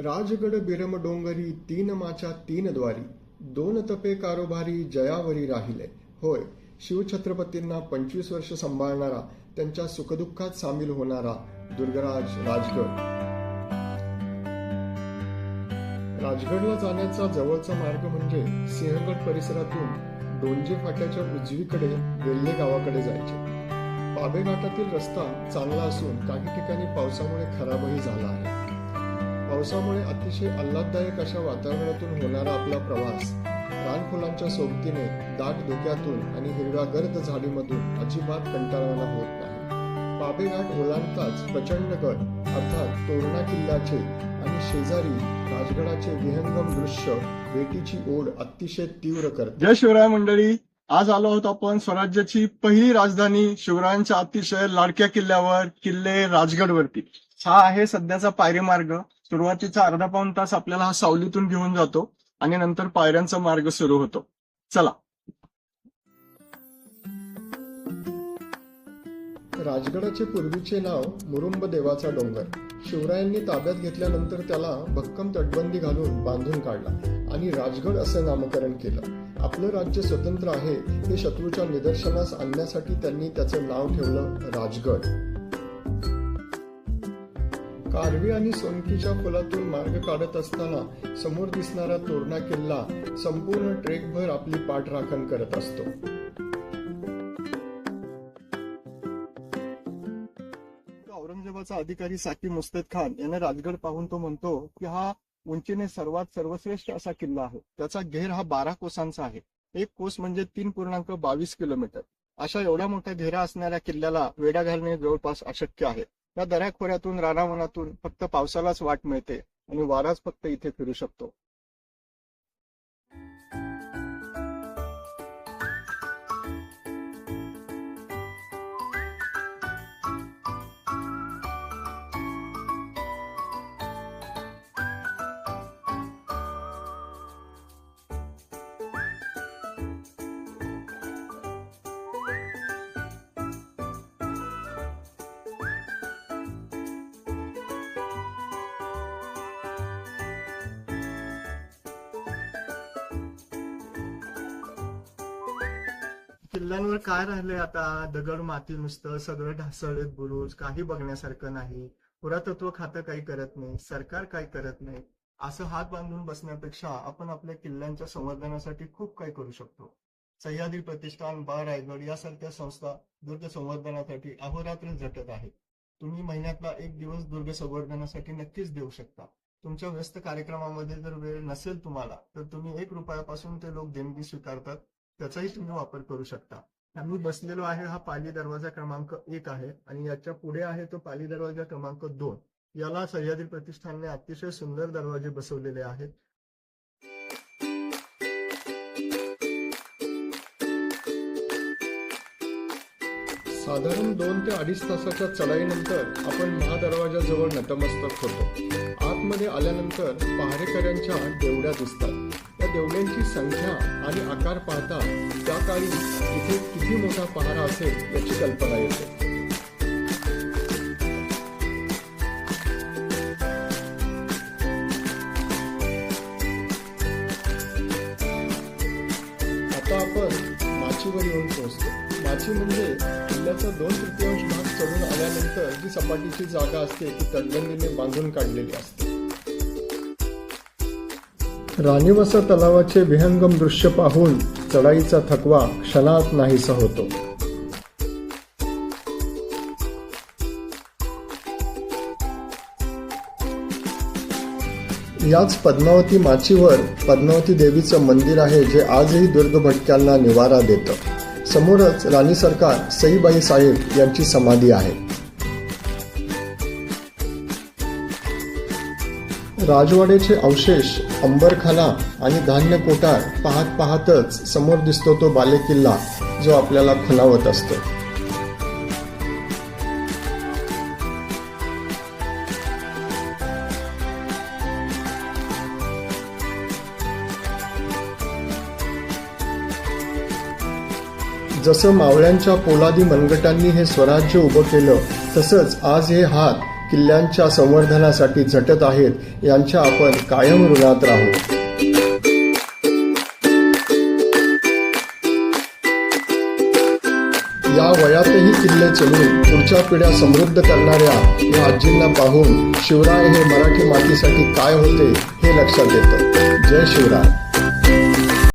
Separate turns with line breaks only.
राजगड बिरम डोंगरी तीन माच्या तीन द्वारी दोन तपे कारोबारी जयावरी राहिले. होय शिवछत्रपतींना पंचवीस वर्ष सांभाळणारा त्यांच्या सुखदुःखात सामील होणारा दुर्गराज राजगड. राजगडला जाण्याचा जवळचा मार्ग म्हणजे सिंहगड परिसरातून डोंजे फाट्याच्या उजवीकडे वेल्हे गावाकडे जायचे. पाबे घाटातील रस्ता चांगला असून काही ठिकाणी पावसामुळे खराबही झाला आहे. पावसामुळे अतिशय आल्हाददायक अशा वातावरणातून होणारा आपला प्रवास रानफुलांच्या सोबतीने दाट धुक्यातून आणि हिरव्या गर्द झाडीमधून अजिबात कंटाळवाना होत नाही. पाबेघाट ओलांडताच प्रचंड गड अर्थात तोरणा किल्ल्याचे आणि शेजारी राजगडाचे विहंगम दृश्य भेटीची ओढ अतिशय तीव्र करते.
जय शिवराय मंडळी आज आलो आहोत आपण स्वराज्याची पहिली राजधानी शिवरायांच्या अतिशय लाडक्या किल्ल्यावर किल्ले राजगडवरती. हा आहे सध्याचा पायरी मार्ग. सुरुवातीचा अर्धा पाऊन तास आपल्याला हा सावलीतून घेऊन जातो आणि नंतर पायऱ्यांचा मार्ग सुरू होतो. चला.
राजगडाचे पूर्वीचे नाव मुरुंब देवाचा डोंगर. शिवरायांनी ताब्यात घेतल्यानंतर त्याला भक्कम तटबंदी घालून बांधून काढला आणि राजगड असं नामकरण केलं. आपलं राज्य स्वतंत्र आहे हे शत्रूच्या निदर्शनास आणण्यासाठी त्यांनी त्याचं नाव ठेवलं राजगड. कारवी आणि सोनकीच्या फुलातून मार्ग काढत असताना समोर दिसणारा तोरणा किल्ला संपूर्ण ट्रेकभर आपली पाठराखण करत असतो.
औरंगजेबाचा अधिकारी साकी मुस्तेद खान याने राजगड पाहून तो म्हणतो की हा उंचीने सर्वात सर्वश्रेष्ठ असा किल्ला आहे. त्याचा घेर हा बारा कोसांचा आहे. एक कोस म्हणजे तीन पूर्णांक बावीस किलोमीटर. अशा एवढ्या मोठ्या घेरा असणाऱ्या किल्ल्याला वेढा घालणे जवळपास अशक्य आहे. या दऱ्याखोऱ्यातून रानावनातून फक्त पावसालाच वाट मिळते आणि वाराच फक्त इथे फिरू शकतो. किल्ल्यांवर काय राहिलंय आता? दगड माती नुसतं सगळं ढासळत बुरुज काही बघण्यासारखं नाही. पुरातत्व खातं काही करत नाही सरकार काही करत नाही. असं हात बांधून बसण्यापेक्षा आपण आपल्या किल्ल्यांच्या संवर्धनासाठी खूप काही करू शकतो. सह्याद्री प्रतिष्ठान बा रायगड यासारख्या संस्था दुर्ग संवर्धनासाठी अहोरात्र झटत आहेत. तुम्ही महिन्यातला एक दिवस दुर्ग संवर्धनासाठी नक्कीच देऊ शकता. तुमच्या व्यस्त कार्यक्रमामध्ये जर वेळ नसेल तुम्हाला तर तुम्ही एक रुपयापासून ते लोक देणगी स्वीकारतात. त्याचाही तुम्ही वापर करू शकता. आम्ही बसलेलो आहे हा पाली दरवाजा क्रमांक एक आहे आणि याच्यापुढे आहे तो पाली दरवाजा क्रमांक दोन. याला सह्याद्री प्रतिष्ठानने अतिशय सुंदर दरवाजे बसवलेले आहेत.
साधारण दोन ते अडीच तासाच्या चढाईनंतर आपण महादरवाजाजवळ नतमस्तक होतो. आतमध्ये आल्यानंतर पहारेकऱ्यांच्या देवड्या दिसतात. या संख्या आणि आकार पाहता त्या काळी इथे किती मोठा पहारा असेल याची कल्पना येते. आता आपण माचीवर येऊन पोहोचतो. माची म्हणजे किल्ल्याचा दोन तृतीयांश भाग चढून आल्यानंतर जी सपाटीची जागा असते ती तटबंदीने बांधून काढलेली असते. राणीवसा तलावाचे विहंगम दृश्य पाहून चढाईचा थकवा क्षणात नाहीसा होतो. याच पद्मावती माचीवर पद्मावती देवीचं मंदिर आहे जे आजही दुर्ग भटक्यांना निवारा देतं. समोरच राणी सरकार सईबाई साहेब यांची समाधी आहे. राजवाड्याचे अवशेष अंबरखाना आणि धान्य कोठार पाहत पाहतच समोर दिसतो तो बालेकिल्ला जो आपल्याला खुणावत असतो. जसं मावळ्यांच्या पोलादी मनगटांनी हे स्वराज्य उभं केलं तसंच आज हे हात किल्ल्यांच्या संवर्धनासाठी झटत आहेत यांच्या आपण कायम ऋणात राहू. या वयातही किल्ले चढून पुढच्या पिढ्या समृद्ध करणाऱ्या या आजींना पाहून शिवराय हे मराठी मातीसाठी काय होते हे लक्षात येतं. जय शिवराय.